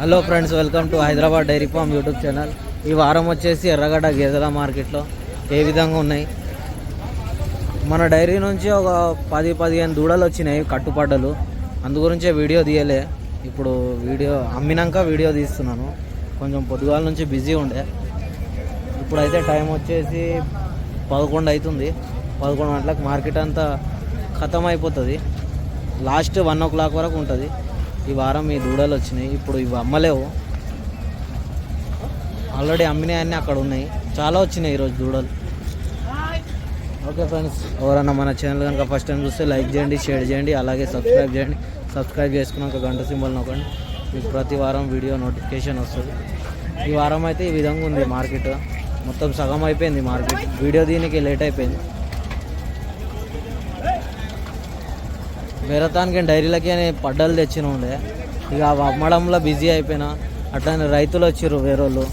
Hello friends welcome to Hyderabad dairy farm YouTube channel. ఈ వారం వచ్చేసి ఎర్రగడ్డ గేదెల మార్కెట్లో ఏ విధంగా ఉన్నాయి? మన డైరీ నుంచి ఒక పది పదిహేను దూడలు వచ్చినాయి కట్టుపడ్డలు అందు గురించే వీడియో తీయలే. ఇప్పుడు వీడియో అమ్మినాక వీడియో తీస్తున్నాను. కొంచెం పొద్దుగాల నుంచి బిజీ ఉండే. ఇప్పుడైతే టైం వచ్చేసి పదకొండు అవుతుంది పదకొండు గంటలకు మార్కెట్ అంతా ఖతం అయిపోతుంది లాస్ట్ వన్ ఓ క్లాక్ వరకు ఉంటుంది. ఈ వారం ఈ దూడలు వచ్చినాయి. ఇప్పుడు ఇవి అమ్మలేవు. ఆల్రెడీ అమ్మినాయి అన్నీ అక్కడ ఉన్నాయి. చాలా వచ్చినాయి ఈరోజు దూడలు. ఓకే ఫ్రెండ్స్ ఎవరన్నా మన ఛానల్ కనుక ఫస్ట్ టైం చూస్తే లైక్ చేయండి షేర్ చేయండి అలాగే సబ్స్క్రైబ్ చేయండి. సబ్స్క్రైబ్ చేసుకున్నాక గంట సింబల్ నొక్కండి. మీకు ప్రతి వారం వీడియో నోటిఫికేషన్ వస్తుంది. ఈ వారం అయితే ఈ విధంగా ఉంది మార్కెట్ మొత్తం సగం అయిపోయింది మార్కెట్ వీడియో దీనికి లేట్ అయిపోయింది. వేరతానికి డైరీలకి అని పడ్డలు తెచ్చిన ఉండే ఇక అవి అమ్మడంలో బిజీ అయిపోయినా అట్లానే రైతులు వచ్చిర్రు వేరేళ్ళు.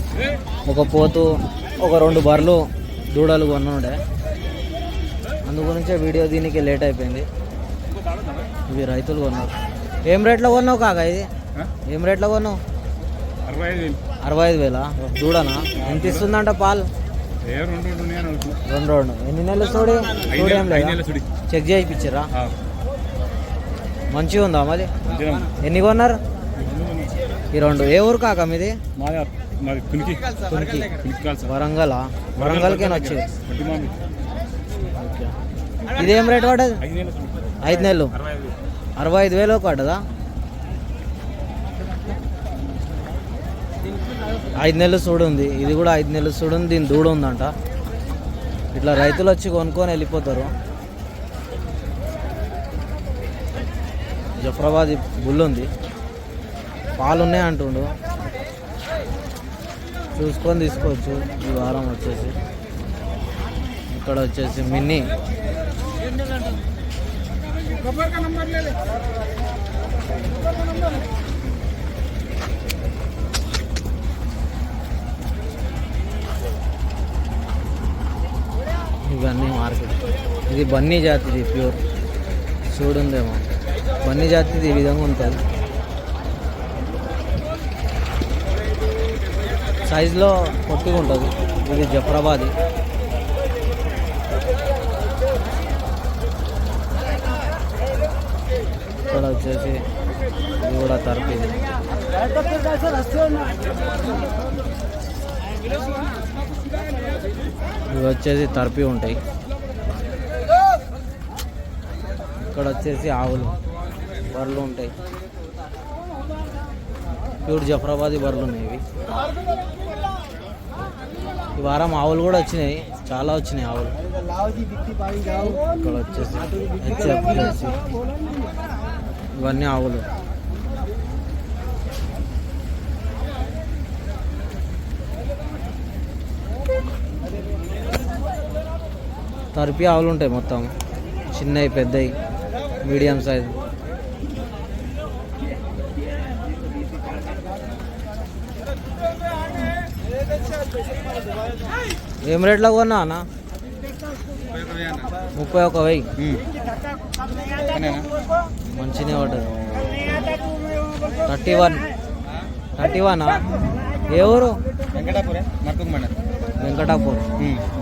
ఒక పోతు ఒక రెండు బర్రెలు దూడలు కొనుండే. అందు గురించే వీడియో దీనికి లేట్ అయిపోయింది. ఇవి రైతులు కొన్నారు. ఏం రేట్లో కొన్నావు కాక ఇది? ఏం రేట్లో కొన్నావు? అరవై ఐదు వేలు? దూడనా? ఎంత ఇస్తుందంట పాలు? రెండు రెండు ఎన్ని నెలలు చూడి చూడేం లేదా? చెక్ చేయించారా మంచిగా ఉందా మరి. ఎన్ని కొన్నారు? ఈ రెండు. ఏ ఊరు కాక మీది? వరంగల్. వచ్చి మామి ఓకే. ఇదేం రేట్ పడ్డది? ఐదు నెలలు అరవై ఐదు. వేలు. పడ్డదా? ఐదు నెలలు సూడు ఉంది ఇది కూడా ఐదు నెలలు సూడు ఉంది దీని దూడ ఉందంట. ఇట్లా రైతులు వచ్చి కొనుక్కొని వెళ్ళిపోతారు. జఫ్రాబాద్ బుల్ ఉంది. పాలు ఉన్నాయి అంటుండు. చూసుకొని తీసుకోవచ్చు. ఈ వారం వచ్చేసి. ఇక్కడ వచ్చేసి మిన్నీ ఇవన్నీ మార్కెట్. ఇది బన్నీ జాతిది ప్యూర్. చూడుందేమో. వన్య జాతిది ఈ విధంగా ఉంటుంది. సైజులో పొట్టిగా ఉంటుంది. ఇది జఫ్రాబాది. ఇక్కడ వచ్చేసి ఇది కూడా తరపిది ఇవి వచ్చేసి తరపి ఉంటాయి. ఇక్కడ వచ్చేసి ఆవులు. బర్రెలు ఉంటాయి. ప్యూర్ జఫరాబాదీ బర్రెలు ఉన్నాయి ఇవి. ఈ వారం ఆవులు కూడా వచ్చినాయి. చాలా వచ్చినాయి ఆవులు. ఇక్కడ వచ్చేసి ఇవన్నీ ఆవులు. తరిపి ఆవులు ఉంటాయి మొత్తం. చిన్నవి పెద్దవి మీడియం సైజ్. ఏం రేట్లో కొన్నా అన్న? ముప్పై ఒక వెయ్యి? మంచినే పడ్డది. Thirty one. Thirty one? ఏ ఊరు? వెంకటాపురే.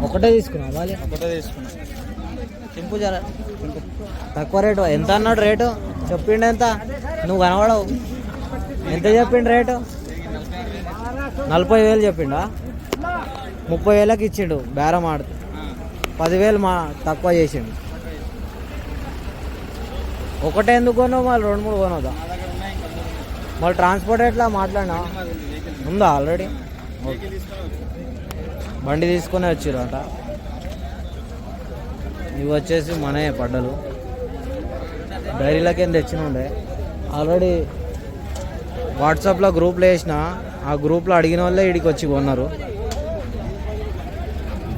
ఒకటే ఒకటే తీసుకున్నా. సింపు జర. తక్కువ రేటు. ఎంత అన్నాడు రేటు? చెప్పిండు ఎంత? నువ్వు కనబడవు. ఎంత చెప్పిండు రేటు? నలభై వేలు చెప్పిండా? ముప్పై వేలకు ఇచ్చిండు బేరం ఆడుతూ పదివేలు మా తక్కువ చేసిండు. ఒకటే ఎందుకు కొన్నావు? మళ్ళీ రెండు మూడు కొనవుదా మళ్ళీ ట్రాన్స్పోర్ట్ ఎట్లా మాట్లాడినా? ఉందా ఆల్రెడీ ఓకే. బండి తీసుకొని వచ్చారు అంట ఇవి వచ్చేసి మనయే పడ్డలు. డైరీలకేం తెచ్చిన ఉండే ఆల్రెడీ వాట్సాప్లో గ్రూప్లో వేసిన ఆ గ్రూప్లో అడిగిన వాళ్ళే ఇడికి వచ్చి కొన్నారు.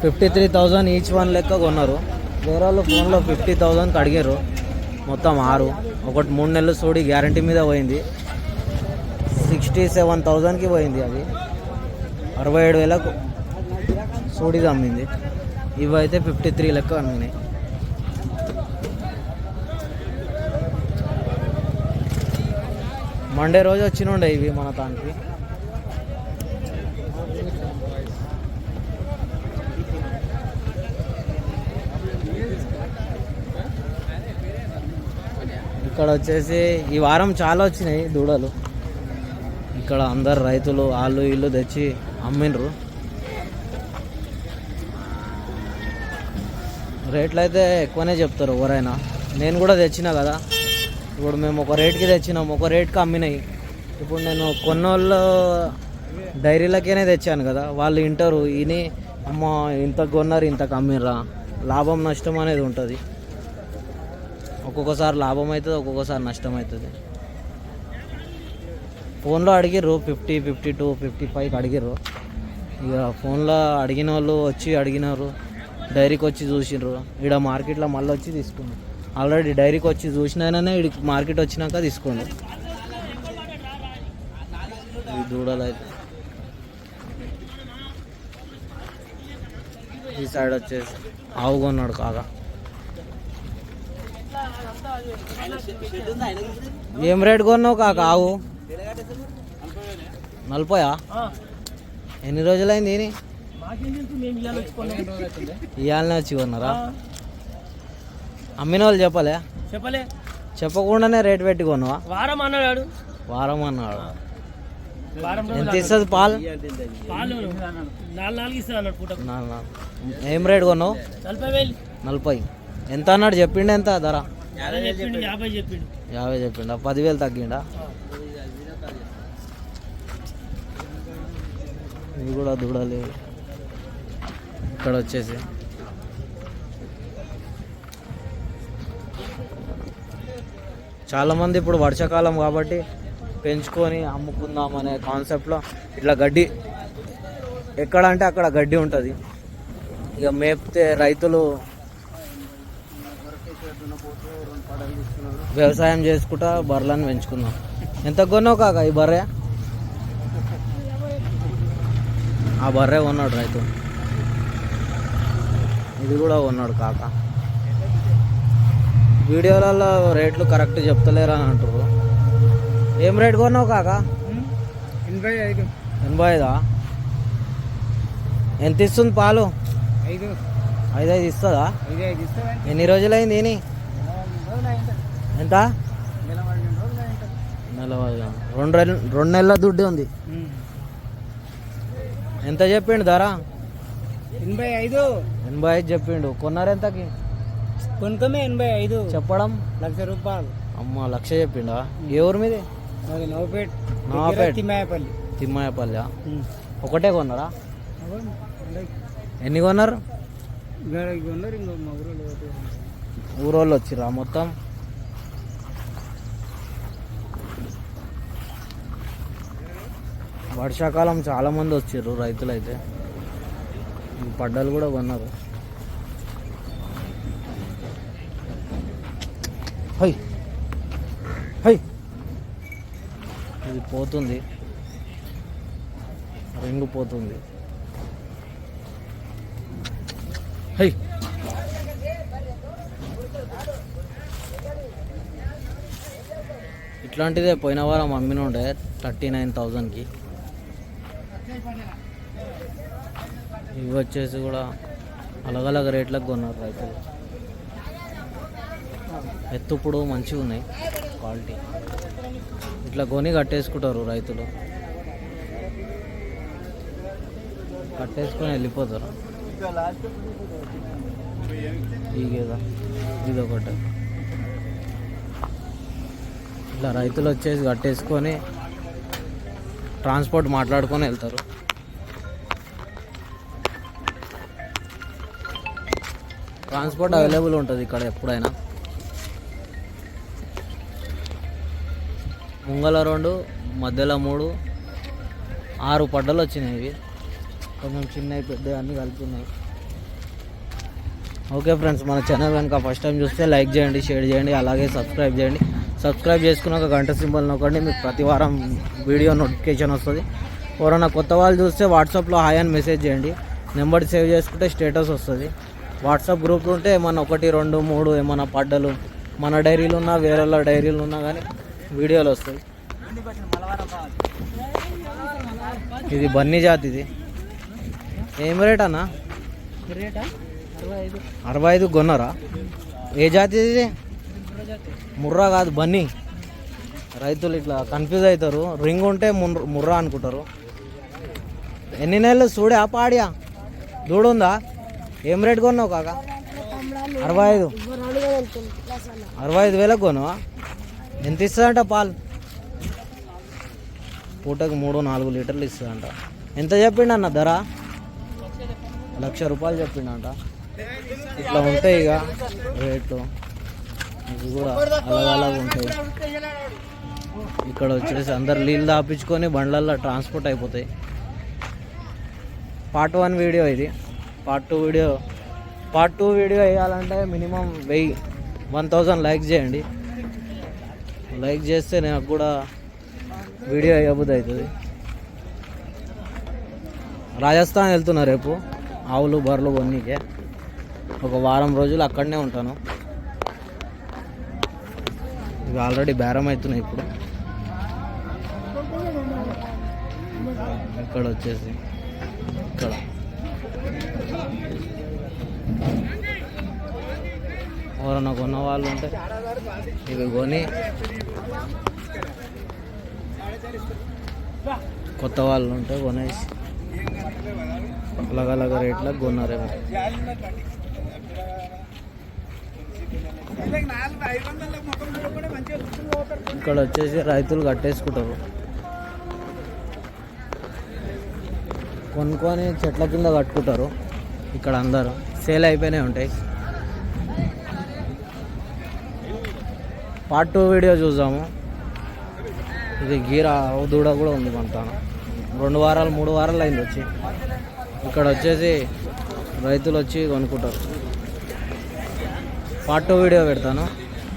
Fifty three thousand each one లెక్క కొన్నారు. వేరే వాళ్ళు ఫోన్లో ఫిఫ్టీ థౌజండ్కి అడిగారు మొత్తం ఆరు. ఒకటి మూడు నెలలు సోడి గ్యారంటీ మీద పోయింది. సిక్స్టీ సెవెన్ థౌజండ్కి పోయింది అది. అరవై ఏడు వేలకు సోడిది అమ్మింది ఇవి అయితే ఫిఫ్టీ త్రీ లెక్క అమ్మినాయి. మండే రోజు వచ్చినుండే ఇవి మన దానికి. ఇక్కడ వచ్చేసి ఈ వారం చాలా వచ్చినాయి దూడలు. ఇక్కడ అందరు రైతులు వాళ్ళు ఇల్లు తెచ్చి అమ్మిండ్రు. రేట్లు అయితే ఎక్కువనే చెప్తారు ఎవరైనా. నేను కూడా తెచ్చినా కదా. ఇప్పుడు మేము ఒక రేట్కి తెచ్చినాం ఒక రేట్కి అమ్మినాయి. ఇప్పుడు నేను కొన్నోళ్ళు డైరీలకేనే తెచ్చాను కదా. వాళ్ళు వింటారు ఇని అమ్మ ఇంత కొన్నారు ఇంతకు అమ్మిర్రా లాభం నష్టం అనేది ఉంటుంది. ఒక్కొక్కసారి లాభం అవుతుంది ఒక్కొక్కసారి నష్టం అవుతుంది. ఫోన్లో అడిగిర్రు ఫిఫ్టీ ఫిఫ్టీ టూ ఫిఫ్టీ ఫైవ్కి అడిగిర్రు. ఇక ఫోన్లో అడిగిన వాళ్ళు వచ్చి అడిగినారు డైరీకి వచ్చి చూసిండ్రు ఇక్కడ మార్కెట్లో మళ్ళీ వచ్చి తీసుకున్నాం ఆల్రెడీ డైరీకి వచ్చి చూసినానే ఇక్కడికి మార్కెట్ వచ్చినాక తీసుకోండి ఈ ఈ సైడ్ వచ్చేసి ఆవు కొన్నాడు కాగా ఏం రేట్ కొన్నావు కాక? ఆవు? నలభయా? ఎన్ని రోజులైంది దీని ఇవాళనే వచ్చి కొన్నారా? అమ్మిన వాళ్ళు చెప్పలే? చెప్పలే. చెప్పకుండానే రేట్ పెట్టి కొన్నావా? వారం అన్నాడు వారం అన్నాడు? ఎంత ఇస్తుంది పాలు? ఏం రేట్ కొన్నావు? నలభై. ఎంత అన్నాడు? చెప్పిండు ఎంత ధర? యాభై చెప్పిండు పదివేలు తగ్గిండా? ఇవి కూడా దూడలు. ఇక్కడ వచ్చేసి. చాలామంది ఇప్పుడు వర్షాకాలం కాబట్టి పెంచుకొని అమ్ముకుందాం అనే కాన్సెప్ట్లో ఇట్లా గడ్డి ఎక్కడ అంటే అక్కడ గడ్డి ఉంటుంది. ఇక మేపితే రైతులు వ్యవసాయం చేసుకుంటా బర్రెలను పెంచుకుందాం. ఎంత కొన్నావు కాక ఈ బర్రె? ఆ బర్రె కొన్నాడు రైతు. ఇది కూడా కొన్నాడు కాక. వీడియోలలో రేట్లు కరెక్ట్ చెప్తలేరు అని అంటారు ఏం రేట్ కొన్నావు కాక? ఎనభై ఐదు. ఎనభై ఐదా? ఎంత ఇస్తుంది పాలు? ఐదు. ఐదు ఐదు ఇస్తుందా ఎన్ని రోజులైంది దీని ఎంత? రెండు రెండు నెలల దుడ్డు ఉంది. ఎంత చెప్పిండు ధర? ఎనభై ఐదు. ఎనభై ఐదు చెప్పిండు. కొన్నారు ఎంతకి? కొనుకమే ఎనభై ఐదు. చెప్పడం? లక్ష రూపాయలు. అమ్మ లక్ష చెప్పిండా? ఏ ఊరు మీది? మరి నవపేట్ నవాపేట్. తిమ్మాయపల్లి. తిమ్మాయపల్లి ఒకటే కొన్నారా? ఎన్ని కొన్నారు? ఊరోళ్ళు వచ్చిర్రా మొత్తం. వర్షాకాలం చాలా మంది వచ్చిర్రు రైతులైతే. ఈ పడ్డలు కూడా కొన్నారు. హై. హై. ఇది పోతుంది. రింగు పోతుంది హై ఇట్లాంటిదే పోయిన వారం అమ్మిన ఉండే థర్టీ నైన్ థౌజండ్కి. ఇవి వచ్చేసి కూడా అలగలగ రేట్లకు కొన్నారు రైతులు. ఎత్తుప్పుడు మంచిగా ఉన్నాయి క్వాలిటీ. ఇట్లా కొని కట్టేసుకుంటారు రైతులు. కట్టేసుకొని వెళ్ళిపోతారు. ఈ గేద ఇది ఒకటి ఇట్లా రైతులు వచ్చేసి కట్టేసుకొని ట్రాన్స్పోర్ట్ మాట్లాడుకొని వెళ్తారు. ట్రాన్స్పోర్ట్ అవైలబుల్ ఉంటుంది ఇక్కడ ఎప్పుడైనా. ముంగల రెండు మధ్యలో మూడు ఆరు పడ్డలు వచ్చినాయి ఇవి. కొంచెం చిన్నవి పెద్దవి అన్నీ కలుపుతున్నాయి ఓకే ఫ్రెండ్స్ మన ఛానల్ కనుక ఫస్ట్ టైం చూస్తే లైక్ చేయండి షేర్ చేయండి అలాగే సబ్స్క్రైబ్ చేయండి. సబ్స్క్రైబ్ చేసుకున్నాక గంట సింబల్ నొక్కండి మీకు ప్రతి వారం వీడియో నోటిఫికేషన్ వస్తుంది. ఎవరైనా కొత్త వాళ్ళు చూస్తే వాట్సాప్లో హాయ్ అని మెసేజ్ చేయండి. నెంబర్ సేవ్ చేసుకుంటే స్టేటస్ వస్తుంది. వాట్సాప్ గ్రూప్ ఉంటే ఏమన్నా ఒకటి రెండు మూడు ఏమన్నా పడ్డలు మన డైరీలు ఉన్నా వేరే వాళ్ళ డైరీలు ఉన్నా కానీ వీడియోలు వస్తాయి. ఇది బన్నీ జాతి ఇది. ఏం రేట్ అన్న? అరవై ఐదు కొన్నారా? ఏ జాతి ఇది? ముర్రా కాదు బన్నీ. రైతులు ఇట్లా కన్ఫ్యూజ్ అవుతారు. రింగ్ ఉంటే ముర్రా అనుకుంటారు. ఎన్ని నెలలు చూడే ఆ పాడియా దూడుందా ఏం రేట్ కొన్నావు కాక? అరవై ఐదు. అరవై ఐదు వేలకు కొనవా ఎంత ఇస్తుందంట పాలు? పూటకు మూడు నాలుగు లీటర్లు ఇస్తుందంట. ఎంత చెప్పిండు అన్న ధర? లక్ష రూపాయలు చెప్పిండంట. ఇట్లా ఉంటాయి ఇక రేట్లు. ఇవి కూడా అలాగ ఉంటాయి. ఇక్కడ వచ్చేసి అందరు నీళ్ళు దాపించుకొని బండ్లల్లో ట్రాన్స్పోర్ట్ అయిపోతాయి. పార్ట్ వన్ వీడియో ఇది. Part two video. Part two video వేయాలంటే మినిమం వెయ్యి వన్ థౌజండ్ లైక్ చేయండి. లైక్ చేస్తే నాకు కూడా వీడియో వేయబుద్ధి అవుతుంది. రాజస్థాన్ వెళ్తున్నా రేపు. ఆవులు బర్రెలు కొన్నికే. ఒక వారం రోజులు అక్కడనే ఉంటాను. ఇవి ఆల్రెడీ బేరం అవుతున్నాయి ఇప్పుడు. ఇక్కడ వచ్చేసి ఇక్కడ. ఎవరన్నా కొన్న వాళ్ళు ఉంటే ఇవి కొని కొత్త వాళ్ళు ఉంటే కొనేసి. అలాగలాగ రేట్లకు కొన్నారేమో. ఇక్కడ వచ్చేసి రైతులు కట్టేసుకుంటారు. కొనుక్కొని చెట్ల కింద కట్టుకుంటారు. ఇక్కడ అందరూ. సేల్ అయిపోయినాయి ఉంటాయి. పార్ట్ టూ వీడియో చూసాము ఇది గీర దూడ కూడా ఉంది కొంత రెండు వారాలు మూడు వారాలు అయింది వచ్చి. ఇక్కడ వచ్చేసి రైతులు వచ్చి కొనుక్కుంటారు. పార్ట్ టూ వీడియో పెడతాను.